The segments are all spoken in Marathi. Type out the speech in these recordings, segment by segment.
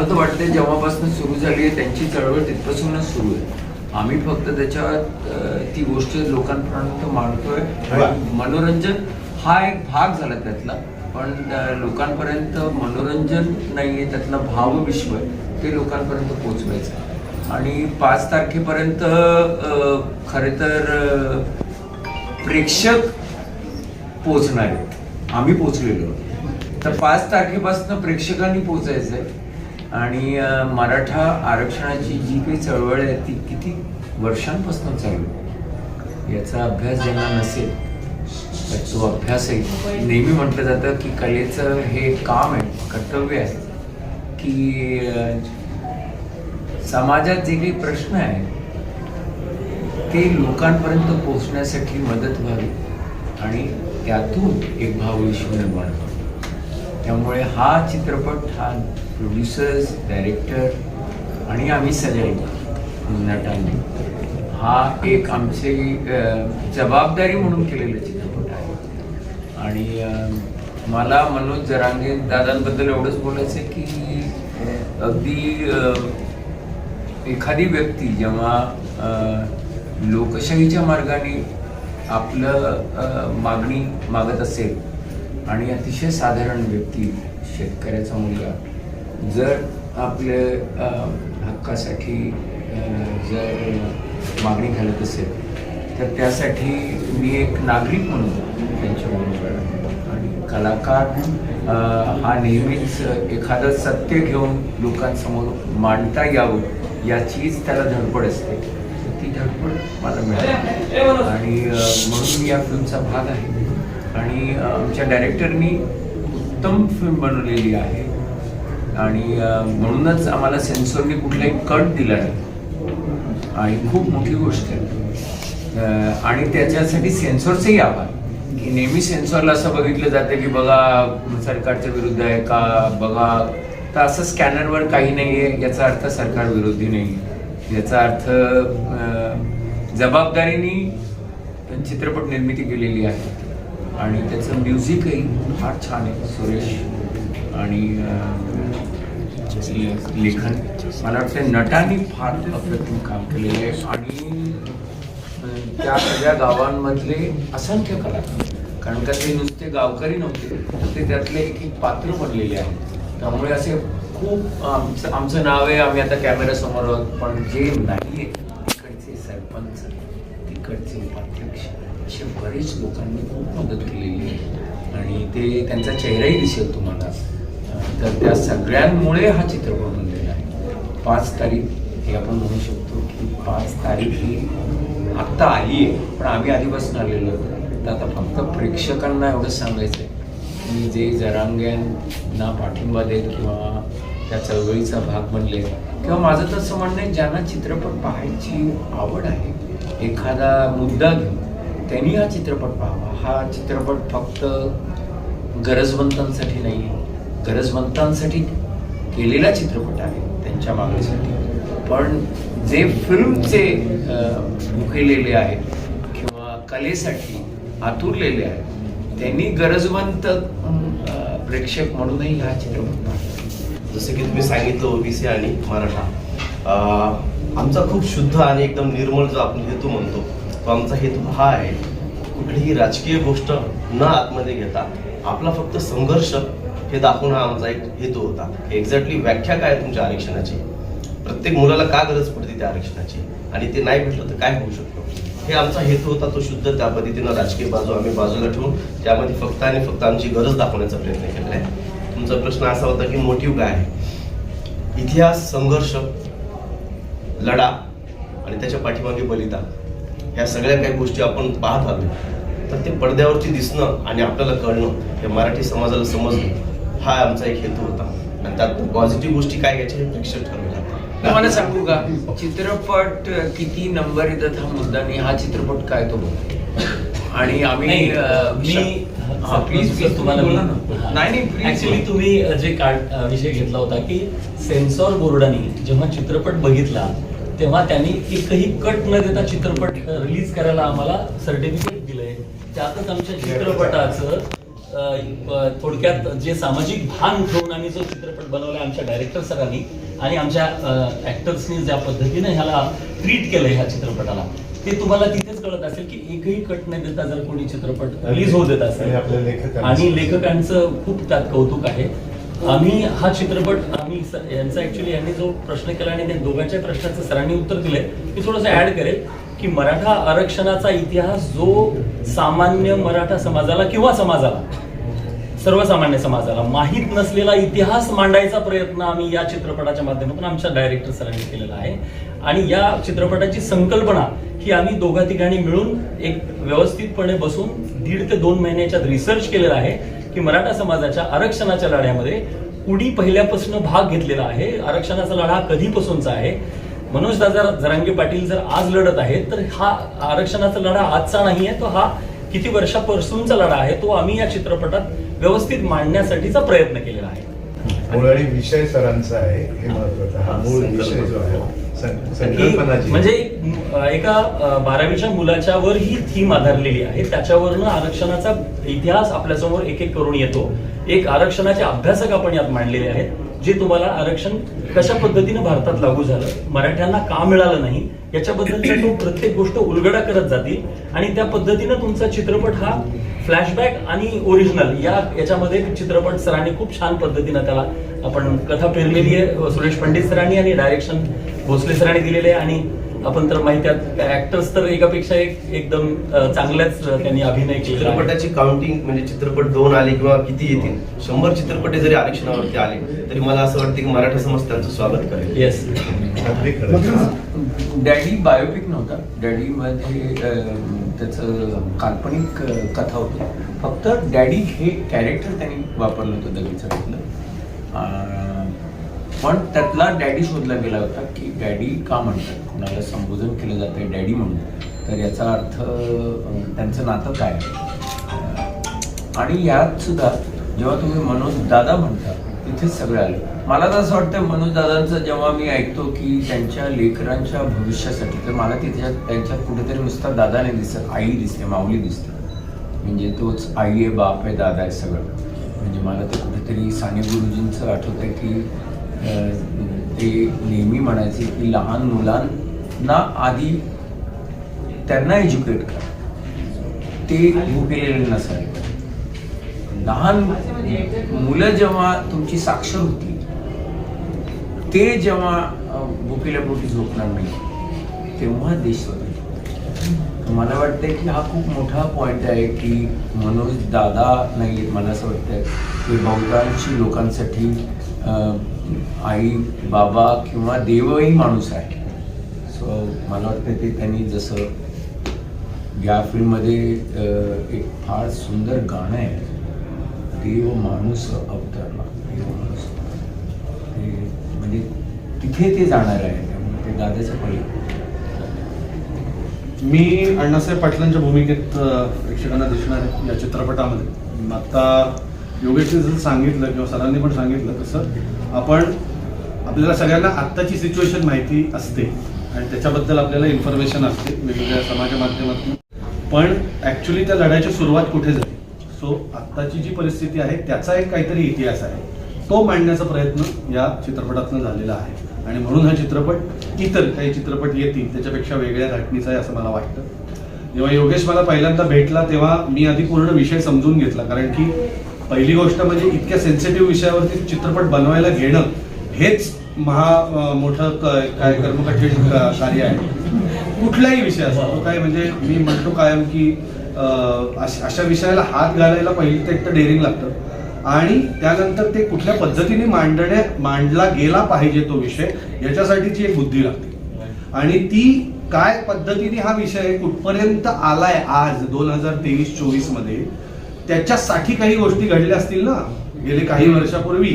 मला तर वाटतं जेव्हापासून सुरू झाली आहे त्यांची चळवळ तिथपासूनच सुरू आहे. आम्ही फक्त त्याच्यात ती गोष्ट लोकांपर्यंत मांडतोय. मनोरंजन हा एक भाग झाला त्यातला. पण लोकांपर्यंत मनोरंजन नाही आहे त्यातलं भावविश्व ते लोकांपर्यंत पोचवायचं आणि पाच तारखेपर्यंत खरे तर प्रेक्षक पोचणार आहेत. आम्ही पोचलेलो. तर पाच तारखेपासून प्रेक्षकांनी पोचायचं आहे आणि मराठा आरक्षणाची जी काही चळवळ आहे ती किती वर्षांपासून चालू आहे? याचा अभ्यास ज्यांना नसेल तर तो अभ्यास आहे नेहमी म्हटलं जातं की कलेचं हे काम आहे कर्तव्य आहे. की समाजात जे काही प्रश्न आहे ते लोकांपर्यंत पोहोचण्यासाठी मदत व्हावी आणि त्यातून एक भावविश्व निर्माण व्हावं. त्यामुळे हा चित्रपट हा प्रोड्युसर्स डायरेक्टर आणि आम्ही सगळे नटांनी हा एक आमची जबाबदारी म्हणून केलेला चित्रपट आहे. आणि मला मनोज जरांगे दादांबद्दल एवढंच बोलायचं आहे की अगदी एखादी व्यक्ती जेव्हा लोकशाहीच्या मार्गाने आपलं मागणी मागत असेल आणि अतिशय साधारण व्यक्ती शेतकऱ्याचा मुलगा जर आपले हक्कासाठी जर मागणी घालत असेल तर त्यासाठी मी एक नागरिक म्हणून त्यांच्याबरोबर आहे. आणि कलाकार हा नेहमीच एखादं सत्य घेऊन लोकांसमोर मांडता यावं याचीच त्याला धडपड असते. तर ती धडपड मला मिळाली आणि म्हणून मी या फिल्मचा भाग आहे. आणि आमच्या डायरेक्टरनी उत्तम फिल्म बनवलेली आहे. आणि म्हणूनच आम्हाला सेन्सॉरनी कुठलाही कट दिला नाही. आणि खूप मोठी गोष्ट आहे. आणि त्याच्यासाठी सेन्सॉरचेही आभार. की नेहमी सेन्सॉरला असं बघितलं जातं की बघा सरकारच्या विरुद्ध आहे का? बघा. तर असं स्कॅनरवर काही नाही आहे. याचा अर्थ सरकार विरोधी नाही आहे. याचा अर्थ अ, जबाबदारीने चित्रपट निर्मिती केलेली आहे. आणि त्याचं म्युझिकही फार छान आहे. सुरेश. आणि लेखन. मला वाटतं नटांनी फार अप्रतिम काम केलेलं आहे. आणि त्या सगळ्या गावांमधले असंख्य कलाकार. कारण का ते नुसते गावकरी नव्हते ते त्यातले एक एक पात्र बनलेले आहेत. त्यामुळे असे खूप आमचं आमचं नाव आहे आम्ही आता कॅमेरा समोर आहोत पण जे नाही तिकडचे सरपंच तिकडचे उपाध्यक्ष असे बरेच लोकांनी खूप मदत केलेली आहे. आणि ते त्यांचा चेहराही दिसेल तुम्हाला. तर त्या सगळ्यांमुळे हा चित्रपट बनलेला आहे. पाच तारीख हे आपण म्हणू शकतो की पाच तारीख ही आत्ता आली आहे पण आम्ही आधीपासून आलेलो तर आता फक्त प्रेक्षकांना एवढंच सांगायचं आहे की जे जरांग्यांना पाठिंबा देत किंवा त्या चळवळीचा भाग बनले किंवा माझं तसं म्हणणं आहे ज्यांना चित्रपट पाहायची आवड आहे एखादा मुद्दा घेऊन त्यांनी हा चित्रपट पाहावा. हा चित्रपट फक्त गरजवंतांसाठी नाही आहे गरजवंतांसाठी केलेला चित्रपट आहे त्यांच्या मागणीसाठी. पण जे फिल्मचे मुखेलेले भुकेलेले आहेत किंवा कलेसाठी आतुरलेले आहेत त्यांनी गरजवंत प्रेक्षक म्हणूनही हा चित्रपट जसं की तुम्ही सांगितलं ओबीसी आणि मराठा. आमचा खूप शुद्ध आणि एकदम निर्मळ जो आपण हेतू म्हणतो तो आमचा हेतू हा आहे कुठलीही राजकीय गोष्ट न आतमध्ये घेता आपला फक्त संघर्ष हे दाखवणं हा आमचा एक हेतू होता एक्झॅक्टली व्याख्या काय आहे तुमच्या आरक्षणाची? प्रत्येक मुलाला का गरज पडते त्या आरक्षणाची? आणि ते नाही भेटलं तर काय होऊ शकतं? हे आमचा हेतू होता तो शुद्ध त्या पद्धतीनं राजकीय बाजू आम्ही बाजूला ठेवून त्यामध्ये फक्त आणि फक्त आमची गरज दाखवण्याचा प्रयत्न केलेला आहे. तुमचा प्रश्न असा होता की मोटिव्ह काय आहे? इतिहास संघर्ष लढा आणि त्याच्या पाठीमागे बलिदान ह्या सगळ्या काही गोष्टी आपण पाहत आलो तर ते पडद्यावरती दिसणं आणि आपल्याला कळणं हे मराठी समाजाला समजणं हा आमचा एक हेतू होता. आणि त्यात पॉझिटिव्ह गोष्टी काय याचे हे प्रेक्षक ठरवतात तुम्हाला सांगू का चित्रपट किती नंबर येतात हा मुद्दा नाही हा चित्रपट काय तो. आणि आम्ही मी हा प्लीज प्लीज तुम्हाला बोला ना. नाही ऍक्च्युली तुम्ही जे कार्ड विषय घेतला होता की सेन्सॉर बोर्डाने जेव्हा चित्रपट बघितला तेव्हा त्यांनी एकही कट न देता चित्रपट रिलीज करायला आम्हाला सर्टिफिकेट दिलंय. त्यातच आमच्या चित्रपटाचं थोडक्यात जे सामाजिक भान ठेवून आम्ही जो चित्रपट बनवला आमच्या डायरेक्टर सरांनी आणि आमच्या ऍक्टर्सनी ज्या पद्धतीने ह्याला ट्रीट केलं ह्या चित्रपटाला ते तुम्हाला तिथेच कळत असेल की एकही कट न देता जर कोणी चित्रपट रिलीज होऊ देत असेल. आणि लेखकांचं. खूप त्यात कौतुक आहे. आम्ही हा चित्रपट आम्ही यांचा ऍक्च्युली यांनी जो प्रश्न केला आणि त्या दोघांच्या प्रश्नाचं सरांनी उत्तर दिलंय मी थोडंसं ऍड करेल. की मराठा आरक्षणाचा इतिहास जो सामान्य मराठा समाजाला किंवा समाजाला सर्वसामान्य समाजाला माहीत नसलेला इतिहास मांडायचा प्रयत्न आम्ही या चित्रपटाच्या माध्यमातून आमच्या डायरेक्टर सरांनी केलेला आहे. आणि या चित्रपटाची संकल्पना ही आम्ही दोघा तिघांनी मिळून एक व्यवस्थितपणे बसून दीड ते दोन महिन्याच्यात रिसर्च केलेला आहे की मराठा समाजाच्या आरक्षणाच्या लढ्यामध्ये कुणी पहिल्यापासून भाग घेतलेला आहे. आरक्षणाचा लढा कधीपासूनचा आहे? मनोज दादा जरांगे पाटील जर आज लढत आहेत तर हा आरक्षणाचा लढा आजचा नाही आहे तो हा किती वर्षापासूनचा लढा आहे तो आम्ही या चित्रपटात व्यवस्थित मांडण्यासाठीचा प्रयत्न केलेला आहे. आणि विषय सरांचा आहे हे महत्वाचं हा मूळ विषय जो आहे. म्हणजे एक- बारावीच्या मुलाच्या वर ही थीम आधारलेली आहे त्याच्यावरनं आरक्षणाचा इतिहास आपल्यासमोर एक एक करून येतो. एक आरक्षणाचे अभ्यासक आपण यात मांडलेले आहेत. जे तुम्हाला आरक्षण कशा पद्धतीने भारतात लागू झालं मराठ्यांना का मिळालं नाही याच्याबद्दलचा तो प्रत्येक गोष्ट उलगडा करत जातील आणि त्या पद्धतीनं तुमचा चित्रपट हा फ्लॅशबॅक आणि ओरिजिनल या याच्यामध्ये चित्रपट सरांनी खूप छान पद्धतीनं त्याला आपण कथा पेरलेली आहे. सुरेश पंडित सरांनी आणि डायरेक्शन भोसले सरांनी दिलेले आहे आणि आपण तर माहिती ऍक्टर्स तर एकापेक्षा एक एकदम चांगल्याच त्यांनी अभिनय केला. चित्रपटाची काउंटिंग म्हणजे चित्रपट दोन आले किंवा किती येतील? शंभर चित्रपटे जरी आरक्षणावरती आले तरी मला असं वाटतं की मराठा समाज त्यांचं स्वागत करेल. येस डॅडी बायोपिक नव्हता? डॅडी मध्ये त्याचं काल्पनिक कथा होती. फक्त डॅडी हे कॅरेक्टर त्यांनी वापरलं होतं दगडीचं पण त्यातला डॅडी शोधला गेला होता की डॅडी का म्हणतात? कोणाला संबोधन केलं जातं डॅडी म्हणून तर याचा अर्थ त्यांचं नातं काय आणि यात सुद्धा जेव्हा तुम्ही मनोज दादा म्हणता तिथेच सगळं आलं. मला तर असं वाटतं मनोज दादांचं जेव्हा मी ऐकतो की त्यांच्या लेकरांच्या भविष्यासाठी तर मला तिथे त्यांच्यात कुठेतरी नुसता दादा नाही दिसत आई दिसते माऊली दिसते. म्हणजे तोच आई आहे बाप आहे दादा आहे सगळं. म्हणजे मला ते कुठेतरी साने गुरुजींचं आठवतं की ते नेहमी म्हणायचे की लहान मुलांना आधी त्यांना एज्युकेट करा. ते भुकेलेले नसावे. लहान मुलं जेव्हा तुमची साक्षर होती ते जेव्हा अं, भुकेल्या पोटी झोपणार नाही तेव्हा देश स्वतंत्र मला वाटतंय की हा खूप मोठा पॉईंट आहे की मनोज दादा नाही मला असं वाटतंय. की बहुतांशी लोकांसाठी अं, आई बाबा किंवा देवही माणूस आहे. सो मला वाटतं ते त्यांनी जसं या फिल्ममध्ये एक फार सुंदर गाणं आहे. देव माणूस अवतरला. देव माणूस ते म्हणजे तिथे ते जाणार आहे. त्यामुळे ते दादाचं पहिले मी अण्णासाहेब पाटलांच्या भूमिकेत प्रेक्षकांना दिसणार आहे या चित्रपटामध्ये. आता योगेशने जसं सांगितलं किंवा सरांनी पण सांगितलं तसं आपण आपल्याला सगळ्यांना आत्ताची सिच्युएशन माहिती असते आणि त्याच्याबद्दल आपल्याला इन्फॉर्मेशन असते वेगवेगळ्या समाज माध्यमातून. पण ॲक्च्युली त्या लढ्याची सुरुवात कुठे झाली? सो आत्ताची जी परिस्थिती आहे त्याचा एक काहीतरी इतिहास आहे. तो मांडण्याचा प्रयत्न या चित्रपटातनं झालेला आहे. आणि म्हणून हा चित्रपट इतर काही चित्रपट येतील त्याच्यापेक्षा वेगळ्या घटनेचा आहे असं मला वाटतं. जेव्हा योगेश मला पहिल्यांदा भेटला तेव्हा मी आधी पूर्ण विषय समजून घेतला. कारण की पहिली गोष्ट म्हणजे इतक्या सेन्सिटिव्ह विषयावरती चित्रपट बनवायला घेणं हेच महा मोठं काय कर्मकठीण कार्य आहे. कुठलाही विषय असतो तो काय म्हणजे मी म्हणतो कायम की अशा विषयाला हात घालायला पहिली तर एक तर डेअरिंग लागतं. आणि त्यानंतर ते कुठल्या पद्धतीने मांडण्या मांडला गेला पाहिजे तो विषय याच्यासाठीची एक बुद्धी लागते. आणि ती काय पद्धतीने हा विषय कुठपर्यंत आलाय आज दोन हजार तेवीस चोवीसमध्ये त्याच्यासाठी काही गोष्टी घडल्या असतील ना गेले काही वर्षापूर्वी.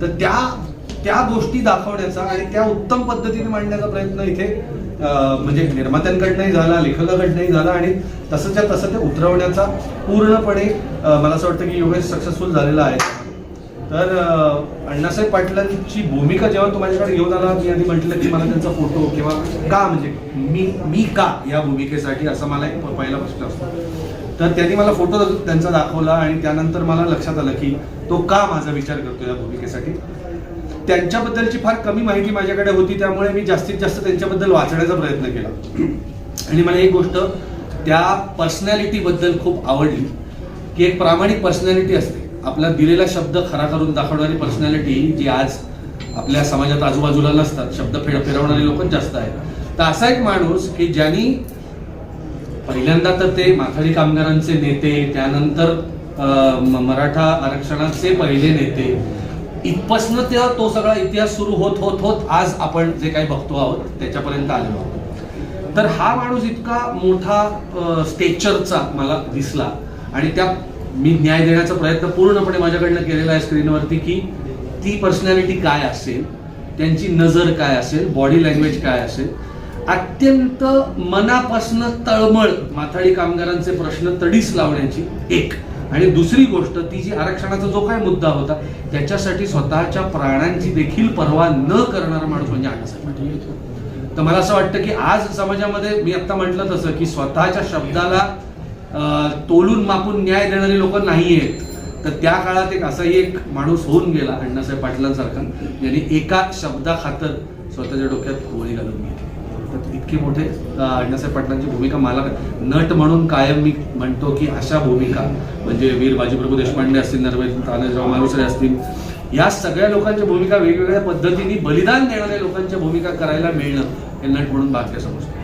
तर त्या त्या गोष्टी दाखवण्याचा आणि त्या उत्तम पद्धतीने मांडण्याचा प्रयत्न इथे म्हणजे निर्मात्यांकडनंही झाला लेखकाकडनंही झाला आणि तसंच्या तसं ते उतरवण्याचा पूर्णपणे मला असं वाटतं की योगेश सक्सेसफुल झालेला आहे. तर अण्णासाहेब पाटलांची भूमिका जेव्हा तू माझ्याकडे घेऊन आला मी आधी म्हटलं की मला त्यांचा फोटो किंवा का म्हणजे मी मी का या भूमिकेसाठी असा मला एक पहिला प्रश्न असतो. तर त्यांनी मला फोटो त्यांचा दाखवला आणि त्यानंतर मला लक्षात आलं की तो का माझा विचार करतो या भूमिकेसाठी. त्यांच्याबद्दलची फार कमी माहिती माझ्याकडे होती त्यामुळे मी जास्तीत जास्त त्यांच्याबद्दल वाचण्याचा प्रयत्न केला. आणि मला एक गोष्ट त्या पर्सनॅलिटी बद्दल खूप आवडली की एक प्रामाणिक पर्सनॅलिटी असते. आपला दिलेला शब्द खरा करून दाखवणारी पर्सनॅलिटी जी आज आपल्या समाजात आजूबाजूला नसतात शब्द फेड फिरवणारे लोक जास्त आहेत. तर असा एक माणूस की ज्यांनी पहिल्यांदा तर ते माथाडी कामगारांचे नेते त्यानंतर मराठा आरक्षणाचे पहिले नेते. इथपासनं त्या तो सगळा इतिहास सुरू होत होत होत आज आपण जे काही बघतो आहोत त्याच्यापर्यंत आलेलो आहोत. तर हा माणूस इतका मोठा स्टेचरचा मला दिसला. आणि त्या मी न्याय देण्याचा प्रयत्न पूर्णपणे माझ्याकडनं केलेला आहे स्क्रीनवरती की ती पर्सनॅलिटी काय असेल त्यांची नजर काय असेल बॉडी लँग्वेज काय असेल अत्यंत मनापासनं तळमळ माथाडी कामगारांचे प्रश्न तडीस लावण्याची एक. आणि दुसरी गोष्ट ती जी आरक्षणाचा जो काय मुद्दा होता त्याच्यासाठी स्वतःच्या प्राणांची देखील पर्वा न करणारा माणूस म्हणजे अण्णासाहेब तर मला असं वाटतं की आज समाजामध्ये मी आता म्हटलं तसं की स्वतःच्या शब्दाला तोलून मापून न्याय देणारे लोक नाही आहेत तर त्या काळात एक असाही एक माणूस होऊन गेला अण्णासाहेब पाटलांसारखा ज्यांनी एका शब्दाखातर स्वतःच्या डोक्यात गोळी घालून घेतली. इतके मोठे अण्णासाहेब पाटलांची भूमिका मला नट म्हणून कायम मी म्हणतो की अशा भूमिका म्हणजे वीर बाजीप्रभू देशपांडे असतील नरवे तानाजीराव मालुसरे असतील या सगळ्या लोकांच्या भूमिका वेगवेगळ्या पद्धतीने बलिदान देणाऱ्या लोकांच्या भूमिका करायला मिळणं हे नट म्हणून भाग्य समजतो.